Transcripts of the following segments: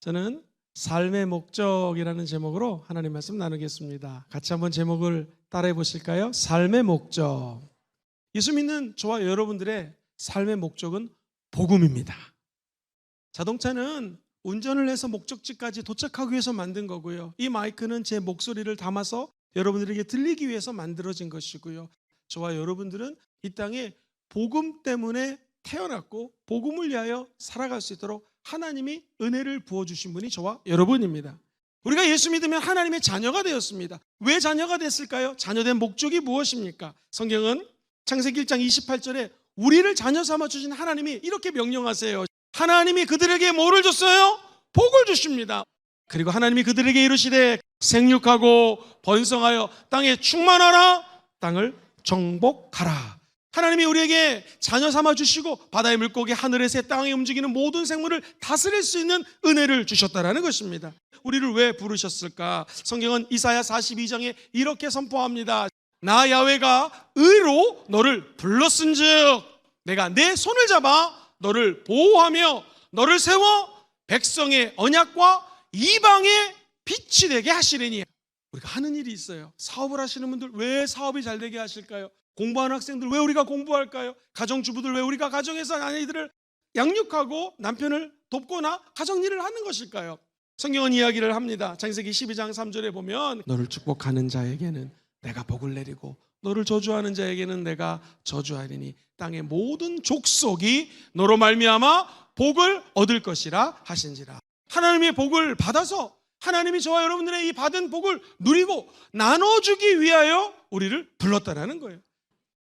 저는 삶의 목적이라는 제목으로 하나님 말씀 나누겠습니다. 같이 한번 제목을 따라해 보실까요? 삶의 목적. 예수 믿는 저와 여러분들의 삶의 목적은 복음입니다. 자동차는 운전을 해서 목적지까지 도착하기 위해서 만든 거고요. 이 마이크는 제 목소리를 담아서 여러분들에게 들리기 위해서 만들어진 것이고요. 저와 여러분들은 이 땅에 복음 때문에 태어났고 복음을 위하여 살아갈 수 있도록 하나님이 은혜를 부어 주신 분이 저와 여러분입니다. 우리가 예수 믿으면 하나님의 자녀가 되었습니다. 왜 자녀가 됐을까요? 자녀된 목적이 무엇입니까? 성경은 창세기 1장 28절에 우리를 자녀 삼아 주신 하나님이 이렇게 명령하세요. 하나님이 그들에게 뭐를 줬어요? 복을 주십니다. 그리고 하나님이 그들에게 이르시되 생육하고 번성하여 땅에 충만하라 땅을 정복하라. 하나님이 우리에게 자녀 삼아 주시고 바다의 물고기 하늘의 새 땅에 움직이는 모든 생물을 다스릴 수 있는 은혜를 주셨다라는 것입니다. 우리를 왜 부르셨을까? 성경은 이사야 42장에 이렇게 선포합니다. 나 야외가 의로 너를 불렀은즉 내가 내 손을 잡아 너를 보호하며 너를 세워 백성의 언약과 이방의 빛이 되게 하시리니 우리가 하는 일이 있어요. 사업을 하시는 분들 왜 사업이 잘 되게 하실까요? 공부하는 학생들 왜 우리가 공부할까요? 가정주부들 왜 우리가 가정에서 아이들을 양육하고 남편을 돕거나 가정 일을 하는 것일까요? 성경은 이야기를 합니다. 창세기 12장 3절에 보면 너를 축복하는 자에게는 내가 복을 내리고 너를 저주하는 자에게는 내가 저주하리니 땅의 모든 족속이 너로 말미암아 복을 얻을 것이라 하신지라. 하나님의 복을 받아서 하나님이 저와 여러분들의 이 받은 복을 누리고 나눠주기 위하여 우리를 불렀다라는 거예요.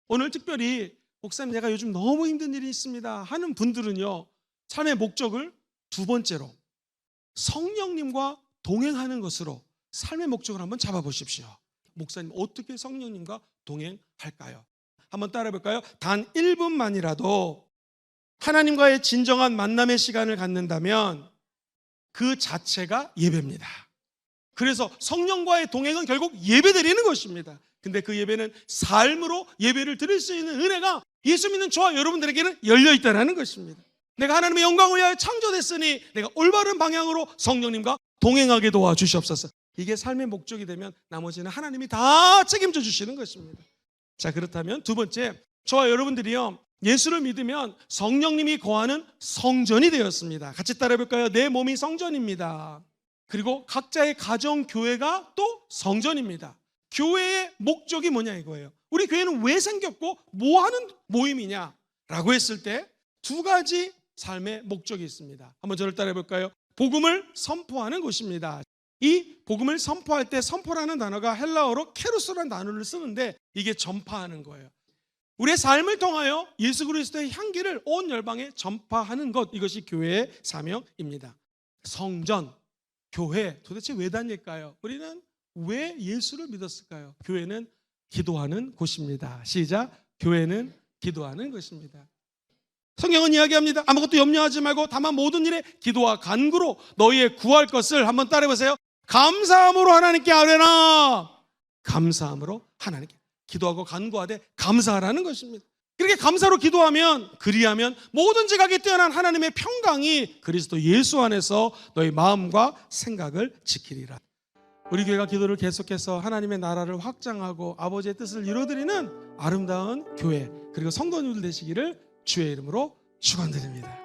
오늘 특별히 목사님 내가 요즘 너무 힘든 일이 있습니다 하는 분들은요 삶의 목적을 두 번째로 성령님과 동행하는 것으로 삶의 목적을 한번 잡아보십시오. 목사님 어떻게 성령님과 동행할까요? 한번 따라해볼까요? 단 1분만이라도 하나님과의 진정한 만남의 시간을 갖는다면 그 자체가 예배입니다. 그래서 성령과의 동행은 결국 예배 드리는 것입니다. 근데 그 예배는 삶으로 예배를 드릴 수 있는 은혜가 예수 믿는 저와 여러분들에게는 열려 있다는 것입니다. 내가 하나님의 영광을 위하여 창조됐으니 내가 올바른 방향으로 성령님과 동행하게 도와주시옵소서. 이게 삶의 목적이 되면 나머지는 하나님이 다 책임져 주시는 것입니다. 자, 그렇다면 두 번째, 저와 여러분들이요. 예수를 믿으면 성령님이 거하는 성전이 되었습니다. 같이 따라해 볼까요? 내 몸이 성전입니다. 그리고 각자의 가정 교회가 또 성전입니다. 교회의 목적이 뭐냐 이거예요. 우리 교회는 왜 생겼고 뭐 하는 모임이냐라고 했을 때 두 가지 삶의 목적이 있습니다. 한번 저를 따라해 볼까요? 복음을 선포하는 곳입니다. 이 복음을 선포할 때 선포라는 단어가 헬라어로 케루스라는 단어를 쓰는데 이게 전파하는 거예요. 우리의 삶을 통하여 예수 그리스도의 향기를 온 열방에 전파하는 것 이것이 교회의 사명입니다. 성전, 교회 도대체 왜 다닐까요? 우리는 왜 예수를 믿었을까요? 교회는 기도하는 곳입니다. 시작. 교회는 기도하는 것입니다. 성경은 이야기합니다. 아무것도 염려하지 말고 다만 모든 일에 기도와 간구로 너희의 구할 것을 한번 따라해 보세요. 감사함으로 하나님께 아뢰나. 감사함으로 하나님께 기도하고 간구하되 감사하라는 것입니다. 그렇게 감사로 기도하면 그리하면 모든 지각이 뛰어난 하나님의 평강이 그리스도 예수 안에서 너희 마음과 생각을 지키리라. 우리 교회가 기도를 계속해서 하나님의 나라를 확장하고 아버지의 뜻을 이루어드리는 아름다운 교회 그리고 성도님들 되시기를 주의 이름으로 축원드립니다.